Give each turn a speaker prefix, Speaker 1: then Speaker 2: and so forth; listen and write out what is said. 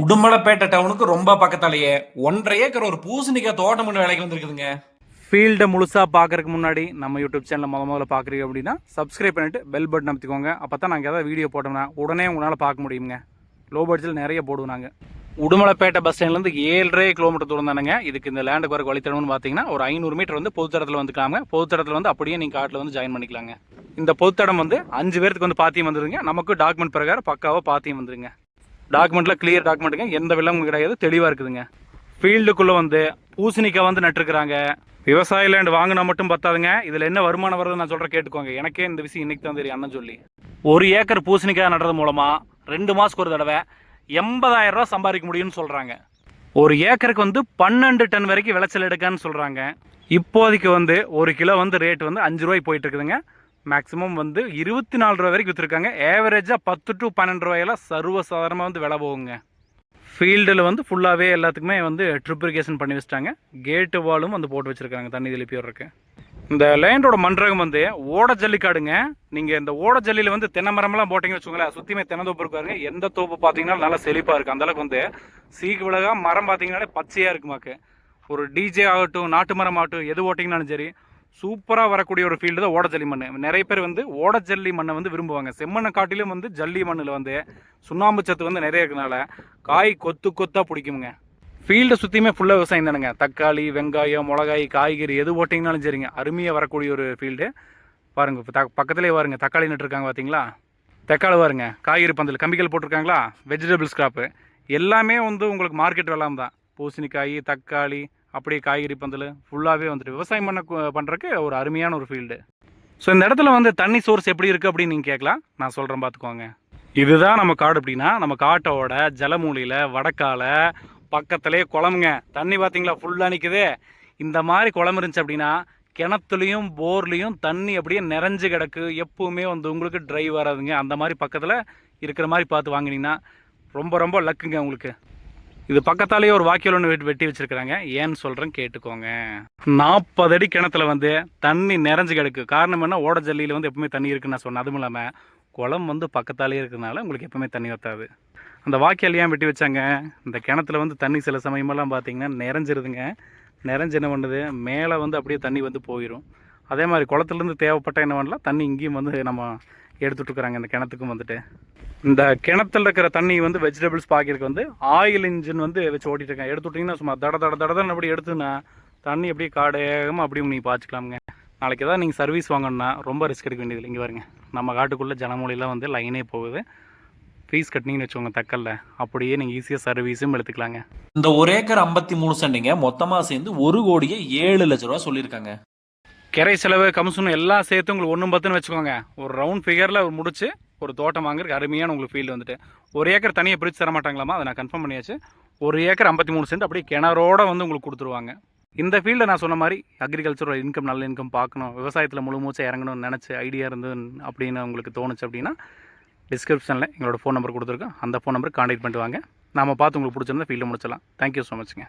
Speaker 1: உடுமலைப்பேட்டை டவுனுக்கு ரொம்ப பக்கத்தாலேயே ஒன்றரை ஏக்கர் ஒரு பூசணிக்காய் தோட்டம் பண்ண வேலைக்கு வந்துருக்குதுங்க.
Speaker 2: ஃபீல்டை முழுசாக பார்க்குறதுக்கு முன்னாடி நம்ம யூடியூப் சேனலை முத முதல்ல பார்க்குறீங்க அப்படின்னா சப்ஸ்கிரைப் பண்ணிட்டு பெல் பட்டன் அமைத்துக்கோங்க. அப்போ தான் நாங்கள் ஏதாவது வீடியோ போட்டோம்னா உடனே உங்களால் பார்க்க முடியுங்க. லோ பட்ஜெட்டில் நிறைய போடுவோம் நாங்கள் உடுமலைப்பேட்டை பஸ் ஸ்டாண்ட்லேருந்து ஏழரை கிலோமீட்டர் தூரம் தானுங்க. இதுக்கு இந்த லேண்டுக்கு வர வழித்தடம்னு பார்த்தீங்கன்னா ஒரு ஐநூறு மீட்டர் வந்து பொதுத்தடத்தில் வந்துக்கலாங்க. பொதுத்தடத்தில் வந்து அப்படியே நீங்கள் காட்டில் வந்து ஜாயின் பண்ணிக்கலாங்க. இந்த பொதுத்தடம் வந்து அஞ்சு பேருக்கு வந்து பாத்தியம் வந்துருங்க. நமக்கு டாக்குமெண்ட் பிரகாரம் பக்காவாக பாத்தியம் வந்துருங்க. டாக்குமெண்ட்டில் கிளியர் டாக்குமெண்ட்டுங்க எந்த விலங்கும் கிடையாது தெளிவாக இருக்குதுங்க. ஃபீல்டுக்குள்ளே வந்து பூசணிக்காய் வந்து நட்டுருக்குறாங்க. விவசாய லேண்ட் வாங்கினா மட்டும் பத்தாதுங்க. இதில் என்ன வருமானம் வருதுன்னு நான் சொல்கிறேன் கேட்டுக்கோங்க. எனக்கே இந்த விஷயம் இன்னைக்கு தான் தெரியும் அண்ணன் சொல்லி. ஒரு ஏக்கர் பூசணிக்காய் நடுறது மூலமாக ரெண்டு மாதத்துக்கு ஒரு தடவை எண்பதாயிரம் ரூபா சம்பாதிக்க முடியும்னு சொல்கிறாங்க ஒரு ஏக்கருக்கு வந்து பன்னெண்டு டன் வரைக்கும் விளைச்சல் எடுக்கான்னு சொல்கிறாங்க இப்போதைக்கு வந்து ஒரு கிலோ வந்து ரேட் வந்து அஞ்சு ரூபாய் போயிட்டு இருக்குதுங்க. மேக்ஸிமம் வந்து இருபத்தி நாலு ரூபா வரைக்கும் விற்றுருக்காங்க ஏவரேஜாக பத்து டு பன்னெண்டு ரூபாயெல்லாம் சர்வசாதாரணமாக வந்து விலை போகுங்க. ஃபீல்டில் வந்து ஃபுல்லாகவே எல்லாத்துக்குமே வந்து ட்ரிப்ரிகேஷன் பண்ணி வச்சிட்டாங்க. கேட்டு வாலும் வந்து போட்டு வச்சுருக்காங்க. தண்ணி திருப்பி வர்றதுக்கு. இந்த லேண்டோட மன்றகம் வந்து ஓட ஜல்லிக்காடுங்க. நீங்கள் இந்த ஓட ஜல்லியில் வந்து தென்னை மரம்லாம் போட்டிங்கன்னு வச்சுக்கோங்களேன். சுற்றியுமே தென்னந்தோப்பு இருக்காருங்க எந்த தோப்பு பார்த்தீங்கன்னா நல்லா செழிப்பாக இருக்குது அந்தளவுக்கு வந்து சீக்கு விலகா மரம் பார்த்தீங்கன்னாலே பச்சையாக இருக்குமாக்கு. ஒரு டிஜே ஆகட்டும் நாட்டு மரம் ஆகட்டும் எது ஓட்டிங்கனாலும் சரி சூப்பராக வரக்கூடிய ஒரு ஃபீல்டு தான் ஓடஜல்லி மண் நிறைய பேர் வந்து ஓடஜல்லி மண்ணை வந்து விரும்புவாங்க. செம்மண்ணை காட்டிலும் வந்து ஜல்லி மண்ணில் வந்து சுண்ணாம்பு சத்து வந்து நிறைய இருக்கிறதுனால காய் கொத்து கொத்தாக பிடிக்குங்க ஃபீல்டை சுற்றியுமே ஃபுல்லாக விவசாயம் தானுங்க. தக்காளி வெங்காயம் மிளகாய் காய்கறி எது போட்டிங்கனாலும் சரிங்க. அருமையாக வரக்கூடிய ஒரு ஃபீல்டு பாருங்க இப்போ த பக்கத்துலேயே பாருங்க தக்காளி நட்டுருக்காங்க பார்த்தீங்களா தக்காளி பாருங்க காய்கறி பந்தல் கம்பிகள் போட்டிருக்காங்களா? வெஜிடபிள்ஸ் கிராப்பு எல்லாமே வந்து உங்களுக்கு மார்க்கெட் வெள்ளாமல் தான் பூசணிக்காய் தக்காளி அப்படியே காய்கறி பந்தல் ஃபுல்லாகவே வந்துட்டு விவசாயம் பண்ண பண்ணுறக்கு ஒரு அருமையான ஒரு ஃபீல்டு ஸோ இந்த இடத்துல வந்து தண்ணி சோர்ஸ் எப்படி இருக்குது அப்படின்னு நீங்கள் கேட்கலாம். நான் சொல்கிறேன் பார்த்துக்கோங்க இதுதான் நம்ம காடு அப்படின்னா நம்ம காட்டோட ஜலமூலியில் வடக்கால பக்கத்துலேயே குளமுங்க. தண்ணி பார்த்தீங்களா ஃபுல்லாக நிற்குது இந்த மாதிரி குளம் இருந்துச்சு அப்படின்னா கிணத்துலையும் போர்லேயும் தண்ணி அப்படியே நிறைஞ்சு கிடக்கு. எப்பவுமே வந்து உங்களுக்கு ட்ரை வராதுங்க. அந்த மாதிரி பக்கத்தில் இருக்கிற மாதிரி பார்த்து வாங்கினீங்கன்னா ரொம்ப ரொம்ப லக்குங்க உங்களுக்கு. இது பக்கத்தாலேயே ஒரு வாக்கியல் ஒன்று வெட்டி வெட்டி வச்சிருக்கிறாங்க. ஏன்னு சொல்கிறேன் கேட்டுக்கோங்க. நாற்பது அடி கிணத்துல வந்து தண்ணி நிறைஞ்சு கிடக்கு. காரணம் என்ன? ஓட ஜல்லியில் வந்து எப்பவுமே தண்ணி இருக்குன்னு நான் சொன்னேன். அதுவும் இல்லாமல் குளம் வந்து பக்கத்தாலேயே இருக்கிறதுனால உங்களுக்கு எப்பவுமே தண்ணி வத்தாது. அந்த வாக்கியல் ஏன் வெட்டி வச்சாங்க? இந்த கிணத்துல வந்து தண்ணி சில சமயமெல்லாம் பார்த்தீங்கன்னா நிறைஞ்சிருதுங்க. நிறைஞ்சு என்ன பண்ணுது? மேலே வந்து அப்படியே தண்ணி வந்து போயிடும் அதே மாதிரி குளத்துலேருந்து தேவைப்பட்ட என்ன பண்ணலாம்? தண்ணி இங்கேயும் வந்து நம்ம எடுத்துட்டுருக்குறாங்க இந்த கிணத்துக்கும் வந்துட்டு. இந்த கிணத்துல இருக்கிற தண்ணி வந்து வெஜிடபிள்ஸ் பாக்கிறதுக்கு வந்து ஆயில் இன்ஜின் வந்து வச்சு ஓட்டிட்டு இருக்கேன் எடுத்து விட்டிங்கன்னா சும்மா தட தட தடன்னு அப்படி எடுத்துனா தண்ணி அப்படியே காடையாகமாக அப்படியும் நீங்கள் பாய்ச்சிக்கலாமுங்க நாளைக்கு ஏதாவது நீங்கள் சர்வீஸ் வாங்கணும்னா ரொம்ப ரிஸ்க் எடுக்க வேண்டியது இங்கே பாருங்க. நம்ம காட்டுக்குள்ளே ஜனமொழியில் வந்து லைனே போகுது. ஃபீஸ் கட்டினீங்கன்னு வச்சுக்கோங்க தக்கல்ல. அப்படியே நீங்கள் ஈஸியாக சர்வீஸும் எடுத்துக்கலாங்க.
Speaker 1: இந்த ஒரு ஏக்கர் ஐம்பத்தி மூணு சென்டிங்க. மொத்தமாக சேர்ந்து ஒரு கோடியே ஏழு லட்ச ரூபா சொல்லியிருக்காங்க.
Speaker 2: கிரை செலவு கமிஷன் எல்லாம் சேர்த்து உங்களுக்கு ஒன்றும் பத்துன்னு வச்சுக்கோங்க. ஒரு ரவுண்ட் ஃபிகரில் முடிச்சு ஒரு தோட்டம் வாங்குறதுக்கு அருமையான உங்களுக்கு ஃபீல்டு வந்துட்டு. ஒரு ஏக்கர் தனியாக பிரித்து தர மாட்டாங்களாமா? அதை நான் கன்ஃபார்ம் பண்ணியாச்சு. ஒரு ஏக்கர் ஐம்பத்தி மூணு சென்ட் அப்படியே கிணறோட வந்து உங்களுக்கு கொடுத்துருவாங்க. இந்த ஃபீல்டை நான் சொன்ன மாதிரி அக்ரிகல்ச்சரோட இன்கம் நல்ல இன்கம் பார்க்கணும். விவசாயத்தில் முழு மூச்சை இறங்கணும்னு நினச்சி ஐடியா இருந்து அப்படின்னு உங்களுக்கு தோணுச்சு அப்படின்னா டிஸ்கிரிப்ஷனில் எங்களோட ஃபோன் நம்பர் கொடுத்துருக்கோம் அந்த ஃபோன் நம்பருக்கு காண்டாக்ட் பண்ணிட்டு வாங்க. நாம பார்த்து உங்களுக்கு பிடிச்சிருந்தா ஃபீல்டு முடிச்சிடலாம். Thank you so மச்ங்க